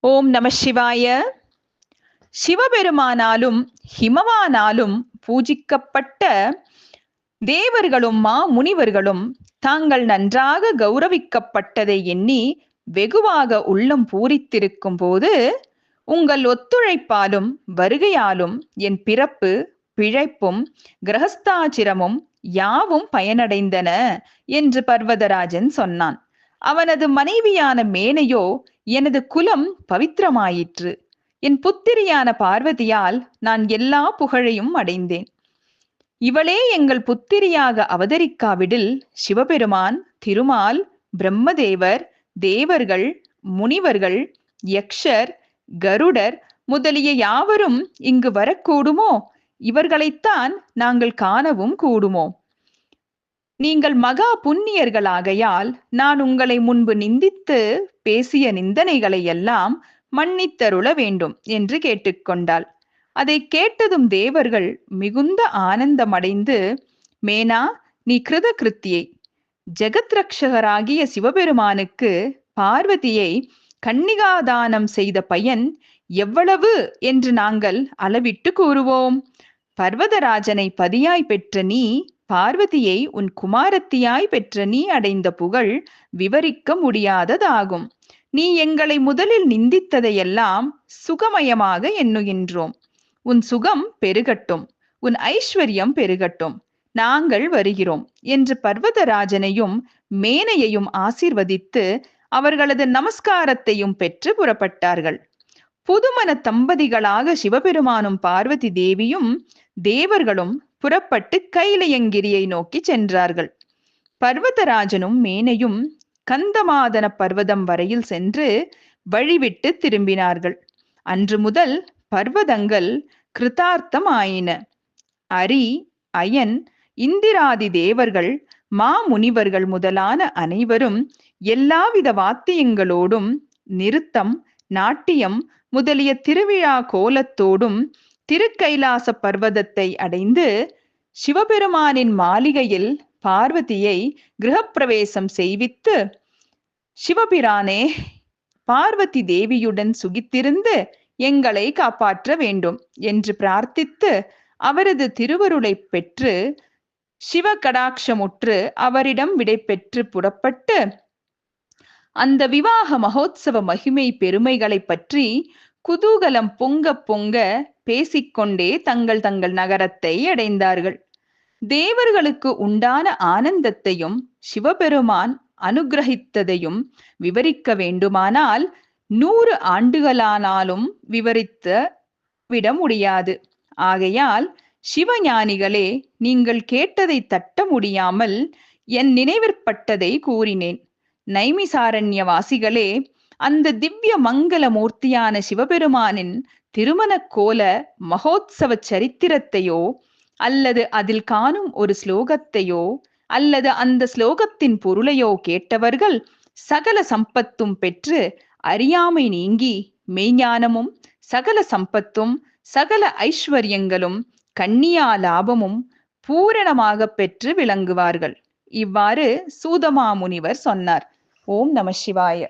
ஓம் நம சிவாய. சிவபெருமானாலும் ஹிமவானாலும் பூஜிக்கப்பட்ட தேவர்களும் மா முனிவர்களும் தாங்கள் நன்றாக கௌரவிக்கப்பட்டதை எண்ணி வெகுவாக உள்ளம் பூரித்திருக்கும் போது உங்கள் ஒத்துழைப்பாலும் வருகையாலும் என் பிறப்பு பிழைப்பும் கிரகஸ்தாச்சிரமும் யாவும் பயனடைந்தன என்று பர்வதராஜன் சொன்னான். அவனது மனைவியான மேனையோ எனது குலம் பவித்திரமாயிற்று. என் புத்திரியான பார்வதியால் நான் எல்லா புகழையும் அடைந்தேன். இவளே எங்கள் புத்திரியாக அவதரிக்காவிடில் சிவபெருமான் திருமால் பிரம்மதேவர் தேவர்கள் முனிவர்கள் யக்ஷர் கருடர் முதலிய யாவரும் இங்கு வரக்கூடுமோ? இவர்களைத்தான் நாங்கள் காணவும் கூடுமோ? நீங்கள் மகா புண்ணியர்களாகையால் நான் உங்களை முன்பு நிந்தித்து பேசிய நிந்தனைகளை எல்லாம் மன்னித்தருள வேண்டும் என்று கேட்டுக்கொண்டாள். அதை கேட்டதும் தேவர்கள் மிகுந்த ஆனந்தமடைந்து மேனா நீ கிருத கிருத்தியை ஜெகத் ரக்ஷகராகிய சிவபெருமானுக்கு பார்வதியை கன்னிகாதானம் செய்த பயன் எவ்வளவு என்று நாங்கள் அளவிட்டு கூறுவோம். பர்வதராஜனை பதியாய் பெற்ற நீ பார்வதியை உன் குமாரத்தியாய் பெற்ற நீ அடைந்த புகழ் விவரிக்க முடியாததாகும். நீ எங்களை முதலில் நிந்தித்ததையெல்லாம் சுகமயமாக எண்ணுகின்றோம். உன் சுகம் பெருகட்டும். உன் ஐஸ்வர்யம் பெருகட்டும். நாங்கள் வருகிறோம் என்று பர்வதராஜனையும் மேனையையும் ஆசிர்வதித்து அவர்களது நமஸ்காரத்தையும் பெற்று புறப்பட்டார்கள். புதுமண தம்பதிகளாக சிவபெருமானும் பார்வதி தேவியும் தேவர்களும் புறப்பட்டு கைலயங்கிரியை நோக்கி சென்றார்கள். பர்வதராஜனும் மேனையும் கந்தமாதன பர்வதம் வரையில் சென்று வழிவிட்டு திரும்பினார்கள். அன்று முதல் பர்வதங்கள் கிருதார்த்தம் ஆயின அரி அயன் இந்திராதி தேவர்கள் மாமுனிவர்கள் முதலான அனைவரும் எல்லாவித வாத்தியங்களோடும் நிறுத்தம் நாட்டியம் முதலிய திருவிழா கோலத்தோடும் திருக்கைலாச பர்வதத்தை அடைந்து சிவபெருமானின் மாளிகையில் பார்வதியை கிரகப்பிரவேசம் செய்வித்து சிவபிரானே பார்வதி தேவியுடன் சுகித்திருந்து எங்களை காப்பாற்ற வேண்டும் என்று பிரார்த்தித்து அவரது திருவருளை பெற்று சிவ கடாட்சமுற்று அவரிடம் விடை பெற்று புறப்பட்டு அந்த விவாக மகோத்சவ மகிமை பெருமைகளை பற்றி குதூகலம் பொங்க பொங்க பேசிக்கொண்டே தங்கள் தங்கள் நகரத்தை அடைந்தார்கள். தேவர்களுக்கு உண்டான ஆனந்தத்தையும் சிவபெருமான் அனுகிரகித்ததையும் விவரிக்க வேண்டுமானால் நூறு ஆண்டுகளானாலும் விவரித்த விட முடியாது. ஆகையால் சிவஞானிகளே நீங்கள் கேட்டதை தட்ட முடியாமல் என் நினைவிற்பட்டதை கூறினேன். நைமிசாரண்யவாசிகளே வாசிகளே அந்த திவ்ய மங்கள மூர்த்தியான சிவபெருமானின் திருமண கோல மகோத்சவ சரித்திரத்தையோ அல்லது அதில் காணும் ஒரு ஸ்லோகத்தையோ அல்லது அந்த ஸ்லோகத்தின் பொருளையோ கேட்டவர்கள் சகல சம்பத்தும் பெற்று அறியாமை நீங்கி மெய்ஞானமும் சகல சம்பத்தும் சகல ஐஸ்வர்யங்களும் கன்னியா லாபமும் பூரணமாக பெற்று விளங்குவார்கள். இவ்வாறு சூதமாமுனிவர் சொன்னார். ஓம் நம சிவாய.